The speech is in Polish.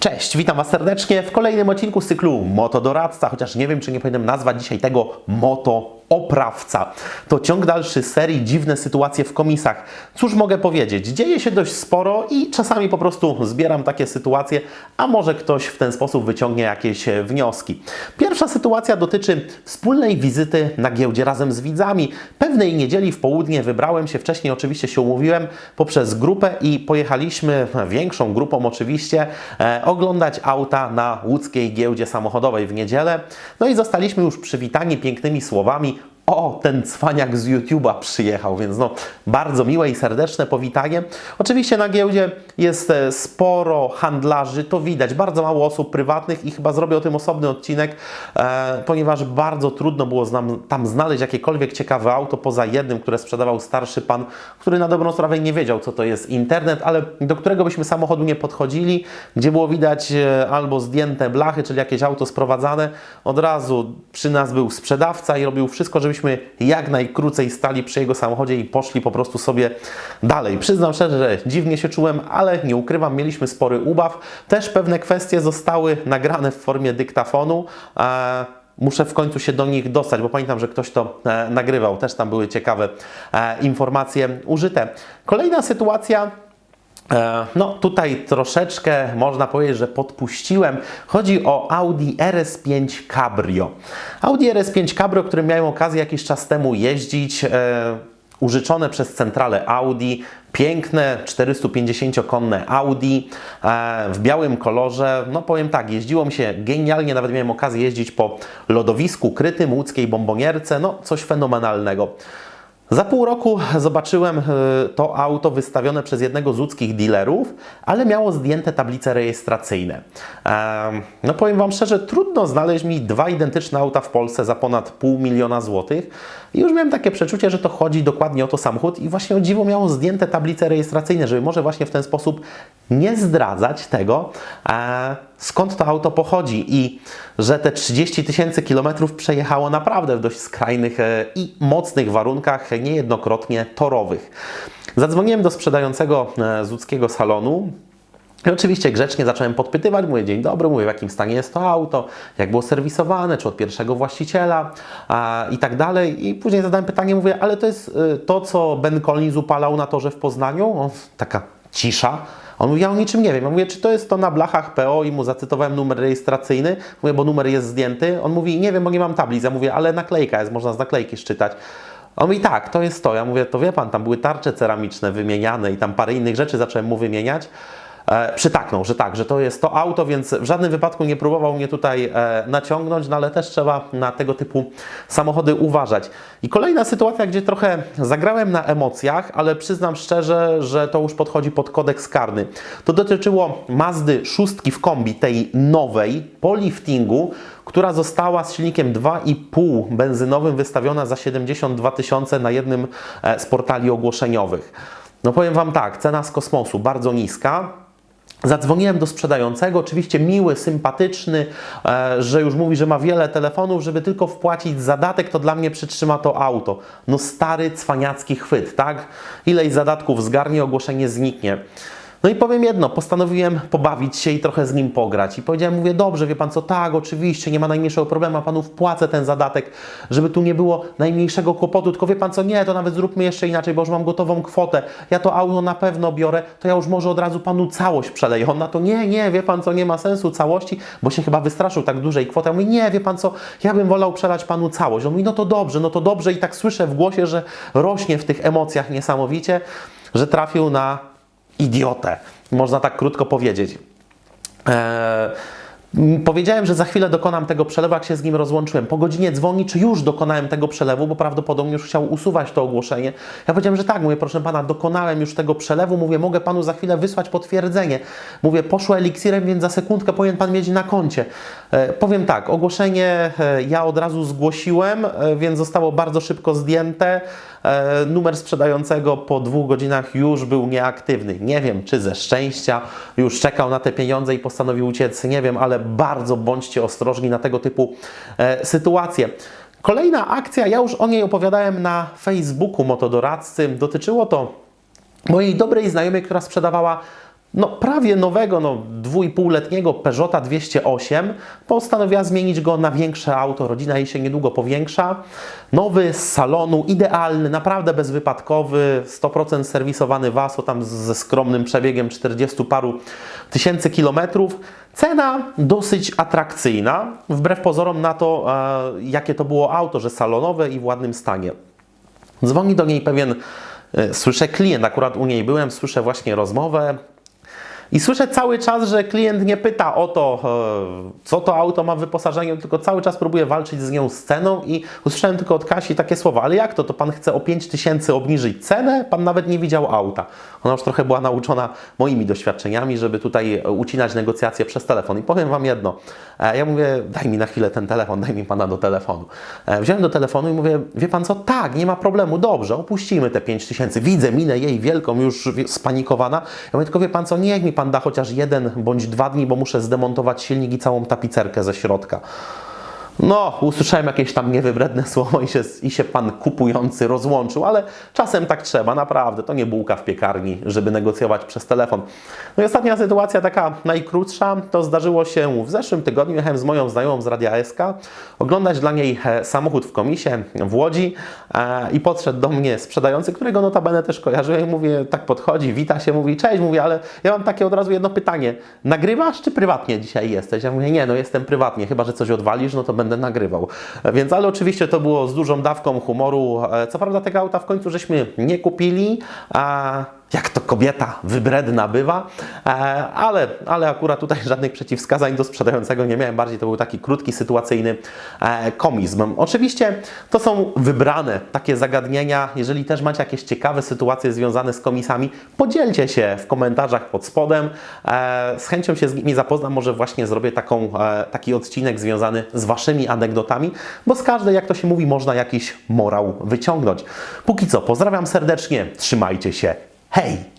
Cześć, witam Was serdecznie w kolejnym odcinku z cyklu Motodoradca, chociaż nie wiem, czy nie powinienem nazwać dzisiaj tego Moto oprawca. To ciąg dalszy serii Dziwne sytuacje w komisach. Cóż mogę powiedzieć? Dzieje się dość sporo i czasami po prostu zbieram takie sytuacje, a może ktoś w ten sposób wyciągnie jakieś e, wnioski. Pierwsza sytuacja dotyczy wspólnej wizyty na giełdzie razem z widzami. Pewnej niedzieli w południe wybrałem się, wcześniej oczywiście się umówiłem, poprzez grupę i pojechaliśmy, większą grupą oczywiście, e, oglądać auta na łódzkiej giełdzie samochodowej w niedzielę. No i zostaliśmy już przywitani pięknymi słowami o, ten cwaniak z YouTube'a przyjechał, więc no bardzo miłe i serdeczne powitanie. Oczywiście na giełdzie jest e, sporo handlarzy, to widać, bardzo mało osób prywatnych i chyba zrobię o tym osobny odcinek, e, ponieważ bardzo trudno było znam, tam znaleźć jakiekolwiek ciekawe auto poza jednym, które sprzedawał starszy pan, który na dobrą sprawę nie wiedział, co to jest internet, ale do którego byśmy samochodu nie podchodzili, gdzie było widać e, albo zdjęte blachy, czyli jakieś auto sprowadzane, od razu przy nas był sprzedawca i robił wszystko, żebyśmy jak najkrócej stali przy jego samochodzie i poszli po prostu sobie dalej. Przyznam szczerze, że dziwnie się czułem, ale nie ukrywam, mieliśmy spory ubaw. Też pewne kwestie zostały nagrane w formie dyktafonu. E, Muszę w końcu się do nich dostać, bo pamiętam, że ktoś to e, nagrywał. Też tam były ciekawe e, informacje użyte. Kolejna sytuacja No tutaj troszeczkę można powiedzieć, że podpuściłem. Chodzi o Audi RS5 Cabrio. Audi RS5 Cabrio, którym miałem okazję jakiś czas temu jeździć, e, użyczone przez centralę Audi, piękne 450-konne Audi e, w białym kolorze. No powiem tak, jeździło mi się genialnie, nawet miałem okazję jeździć po lodowisku krytym łódzkiej bombonierce, no coś fenomenalnego. Za pół roku zobaczyłem e, to auto wystawione przez jednego z łódzkich dealerów, ale miało zdjęte tablice rejestracyjne. No powiem Wam szczerze, trudno znaleźć mi dwa identyczne auta w Polsce za ponad pół miliona złotych. I już miałem takie przeczucie, że to chodzi dokładnie o to samochód i właśnie o dziwo miało zdjęte tablice rejestracyjne, żeby może właśnie w ten sposób nie zdradzać tego, e, skąd to auto pochodzi i że te 30 tysięcy kilometrów przejechało naprawdę w dość skrajnych e, i mocnych warunkach, niejednokrotnie torowych. Zadzwoniłem do sprzedającego e, z łódzkiego salonu, i oczywiście grzecznie zacząłem podpytywać, mówię dzień dobry, mówię w jakim stanie jest to auto, jak było serwisowane, czy od pierwszego właściciela a, i tak dalej. I później zadałem pytanie, mówię, ale to jest y, to, co Ben Collins upalał na torze w Poznaniu? On, taka cisza. On mówi, ja o niczym nie wiem. Ja mówię, czy to jest to na blachach PO i mu zacytowałem numer rejestracyjny, mówię, bo numer jest zdjęty. On mówi, nie wiem, bo nie mam tablic. Ja mówię, ale naklejka jest, można z naklejki szczytać. On mówi, tak, to jest to. Ja mówię, to wie pan, tam były tarcze ceramiczne wymieniane i tam parę innych rzeczy zacząłem mu wymieniać. E, przytaknął, że tak, że to jest to auto, więc w żadnym wypadku nie próbował mnie tutaj e, naciągnąć, no ale też trzeba na tego typu samochody uważać. I kolejna sytuacja, gdzie trochę zagrałem na emocjach, ale przyznam szczerze, że to już podchodzi pod kodeks karny. To dotyczyło Mazdy szóstki w kombi, tej nowej, po liftingu, która została z silnikiem 2,5 benzynowym wystawiona za 72 tysiące na jednym e, z portali ogłoszeniowych. No powiem Wam tak, cena z kosmosu bardzo niska. Zadzwoniłem do sprzedającego, oczywiście miły, sympatyczny, e, że już mówi, że ma wiele telefonów, żeby tylko wpłacić zadatek, to dla mnie przytrzyma to auto. No stary, cwaniacki chwyt, tak? Ileś zadatków zgarnie, ogłoszenie zniknie. No i powiem jedno, postanowiłem pobawić się i trochę z nim pograć. I powiedziałem, mówię, dobrze, wie pan co, tak, oczywiście, nie ma najmniejszego problemu, a panu wpłacę ten zadatek, żeby tu nie było najmniejszego kłopotu, tylko wie pan co, nie, to nawet zróbmy jeszcze inaczej, bo już mam gotową kwotę, ja to auto na pewno biorę, to ja już może od razu panu całość przeleję. On na to, nie, nie, wie pan co, nie ma sensu całości, bo się chyba wystraszył tak dużej kwoty. Ja mówię, nie, wie pan co, ja bym wolał przelać panu całość. On mówi, no to dobrze, no to dobrze i tak słyszę w głosie, że rośnie w tych emocjach niesamowicie, że trafił na idiotę. Można tak krótko powiedzieć. Eee, Powiedziałem, że za chwilę dokonam tego przelewu, jak się z nim rozłączyłem. Po godzinie dzwoni, czy już dokonałem tego przelewu, bo prawdopodobnie już chciał usuwać to ogłoszenie. Ja powiedziałem, że tak, mówię, proszę pana, dokonałem już tego przelewu, mówię, mogę panu za chwilę wysłać potwierdzenie. Mówię, poszło eliksirem, więc za sekundkę powinien pan mieć na koncie. E, powiem tak, ogłoszenie e, ja od razu zgłosiłem, e, więc zostało bardzo szybko zdjęte. E, numer sprzedającego po dwóch godzinach już był nieaktywny. Nie wiem, czy ze szczęścia już czekał na te pieniądze i postanowił uciec, nie wiem, ale bardzo bądźcie ostrożni na tego typu e, sytuacje. Kolejna akcja, ja już o niej opowiadałem na Facebooku Motodoradcy. Dotyczyło to mojej dobrej znajomej, która sprzedawała no, prawie nowego, no, dwójpółletniego Peugeota 208. Postanowiła zmienić go na większe auto. Rodzina jej się niedługo powiększa. Nowy z salonu, idealny, naprawdę bezwypadkowy, 100% serwisowany WASO, tam ze skromnym przebiegiem 40 paru tysięcy kilometrów. Cena dosyć atrakcyjna, wbrew pozorom na to, e, jakie to było auto, że salonowe i w ładnym stanie. Dzwoni do niej pewien, e, słyszę klient, akurat u niej byłem, słyszę właśnie rozmowę. I słyszę cały czas, że klient nie pyta o to, e, co to auto ma w wyposażeniu, tylko cały czas próbuje walczyć z nią z ceną i usłyszałem tylko od Kasi takie słowa, ale jak to, to pan chce o 5 tysięcy obniżyć cenę? Pan nawet nie widział auta. Ona już trochę była nauczona moimi doświadczeniami, żeby tutaj ucinać negocjacje przez telefon. I powiem Wam jedno, e, ja mówię, daj mi na chwilę ten telefon, daj mi Pana do telefonu. E, Wziąłem do telefonu i mówię, wie Pan co, tak, nie ma problemu, dobrze, opuścimy te 5 tysięcy. Widzę minę jej wielką, już spanikowana. Ja mówię, tylko wie Pan co, niech mi Pan da chociaż jeden bądź dwa dni, bo muszę zdemontować silnik i całą tapicerkę ze środka. No, usłyszałem jakieś tam niewybredne słowo i się, i się pan kupujący rozłączył, ale czasem tak trzeba, naprawdę. To nie bułka w piekarni, żeby negocjować przez telefon. No i ostatnia sytuacja, taka najkrótsza, to zdarzyło się w zeszłym tygodniu. Jechałem z moją znajomą z Radia SK, oglądać dla niej e, samochód w komisie w Łodzi e, i podszedł do mnie sprzedający, którego notabene też kojarzyłem mówię, tak podchodzi, wita się, mówi, cześć, mówi, ale ja mam takie od razu jedno pytanie. Nagrywasz czy prywatnie dzisiaj jesteś? Ja mówię, nie, no jestem prywatnie, chyba, że coś odwalisz, no to będę nagrywał. E, Więc, ale oczywiście to było z dużą dawką humoru. E, Co prawda tego auta w końcu żeśmy nie kupili, a jak to kobieta wybredna bywa, e, ale, ale akurat tutaj żadnych przeciwwskazań do sprzedającego nie miałem, bardziej to był taki krótki, sytuacyjny e, komizm. Oczywiście to są wybrane takie zagadnienia, jeżeli też macie jakieś ciekawe sytuacje związane z komisami, podzielcie się w komentarzach pod spodem, e, z chęcią się z nimi zapoznam, może właśnie zrobię taką, taki odcinek związany z Waszymi anegdotami, bo z każdej, jak to się mówi, można jakiś morał wyciągnąć. Póki co, pozdrawiam serdecznie, trzymajcie się, Hey,